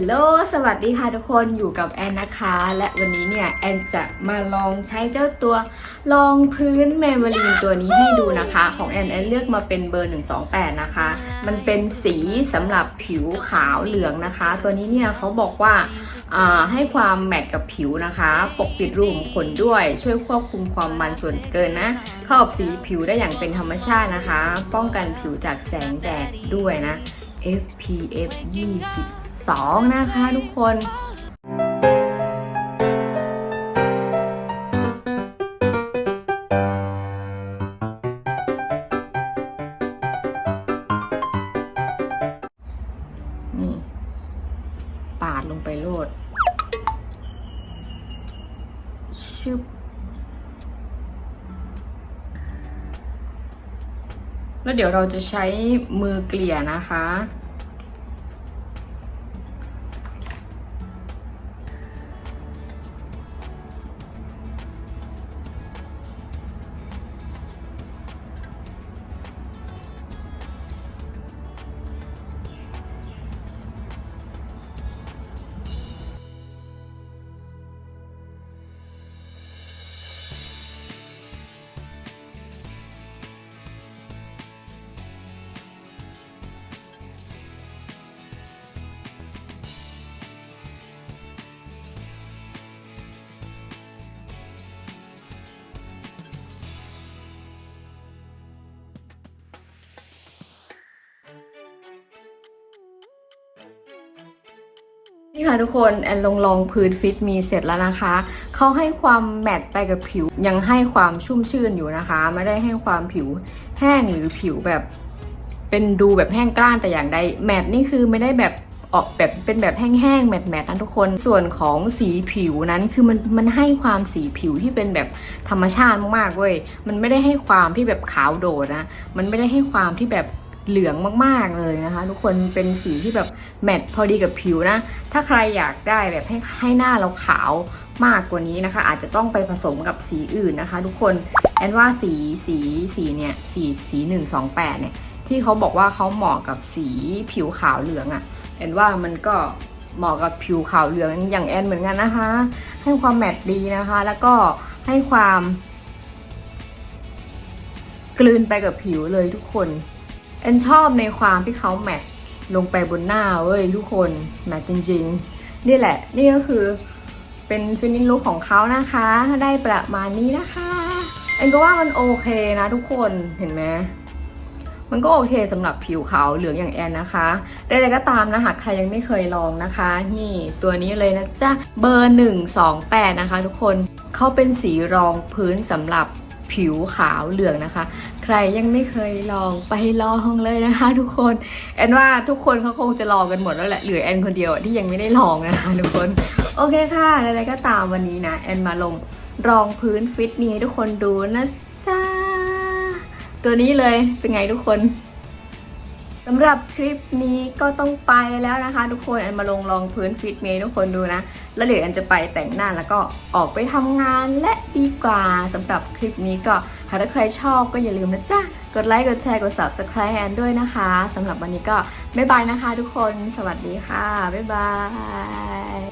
ลโหล สวัสดีค่ะทุกคน อยู่กับแอนนะคะ และวันนี้เนี่ยแอนจะมาลองใช้เจ้าตัวรองพื้นเมเวลินตัวนี้ให้ดูนะคะ ของแอนแอนเลือกมาเป็นเบอร์ 128 นะคะ มันเป็นสีสำหรับผิวขาวเหลืองนะคะ ตัวนี้เนี่ยเขาบอกว่าให้ความแมทกับผิวนะคะ ปกปิดรูขุมขนด้วย ช่วยควบคุมความมันส่วนเกินนะ เข้ากับสีผิวได้อย่างเป็นธรรมชาตินะคะ ป้องกันผิวจากแสงแดดด้วยนะ FPF 20 2 นะคะทุกคนนี่ปาดลงไปโลดชึบแล้วเดี๋ยวเราจะใช้มือเกลี่ยนะคะ นี่ค่ะทุกคนแอนลงลองพื้นฟิตมีเสร็จแล้วนะคะ เขาให้ความแมตต์ไปกับผิว ยังให้ความชุ่มชื่นอยู่นะคะ ไม่ได้ให้ความผิวแห้งหรือผิวแบบเป็นดูแบบแห้งกร้านแต่อย่างใดแมตต์นี่คือไม่ได้แบบออกแบบเป็นแบบแห้งๆแมตต์แมตต์นะทุกคนส่วนของสีผิวนั้นคือมันมันให้ความสีผิวที่เป็นแบบธรรมชาติมากๆเว้ยมันไม่ได้ให้ความที่แบบขาวโดดนะมันไม่ได้ให้ความที่แบบ เหลืองมากๆเลยนะคะ ทุกคนเป็นสีที่แบบแมทพอดีกับผิวนะ ถ้าใครอยากได้แบบให้ให้หน้าเราขาวมากกว่านี้นะคะ อาจจะต้องไปผสมกับสีอื่นนะคะ ทุกคนแอนว่าสีสีสีเนี่ยสีสีหนึ่งสองแปดเนี่ยที่เขาบอกว่าเขาเหมาะกับสีผิวขาวเหลืองอะ่ะแอนว่ามันก็เหมาะกับผิวขาวเหลืองอย่างแอนเหมือนกันนะคะ ให้ความแมทดีนะคะ แล้วก็ให้ความกลืนไปกับผิวเลยทุกคน แอนชอบในความที่เขาแมทลงไปบนหน้าเว้ยทุกคนแมทจริงๆ นี่แหละ นี่ก็คือเป็นฟินิชลุคของเขานะคะ ได้ประมาณนี้นะคะแอนก็ว่ามันโอเคนะทุกคนเห็นไหมมันก็โอเคสำหรับผิวขาวเหลืองอย่างแอนนะคะใดๆก็ตามนะหากใครยังไม่เคยลองนะคะ นี่ตัวนี้เลยนะจ๊ะ เบอร์ 128 นะคะทุกคนเขาเป็นสีรองพื้นสำหรับ ผิวขาวเหลืองนะคะ ใครยังไม่เคยลองไปลองเลยนะคะ ทุกคนแอนว่าทุกคนเขาคงจะลองกันหมดแล้วแหละเหลือแอนคนเดียวที่ยังไม่ได้ลองนะคะทุกคนโอเคค่ะอะไรก็ตามวันนี้นะแอนมาลงรองพื้นฟิตนี้ให้ทุกคนดูนะจ๊ะตัวนี้เลยเป็นไงทุกคน สำหรับคลิปนี้ก็ต้องไปแล้วนะคะ ทุกคนแอนมาลงรองพื้นฟิตเมย์ทุกคนดูนะ แล้วเดี๋ยวแอนจะไปแต่งหน้าแล้วก็ออกไปทำงานและดีกว่าสำหรับคลิปนี้ก็ถ้าใครชอบก็อย่าลืมนะจ๊ะ กดไลค์กดแชร์กด subscribe แอนด้วยนะคะสำหรับวันนี้ก็บ๊ายบายนะคะ ทุกคนสวัสดีค่ะบ๊ายบาย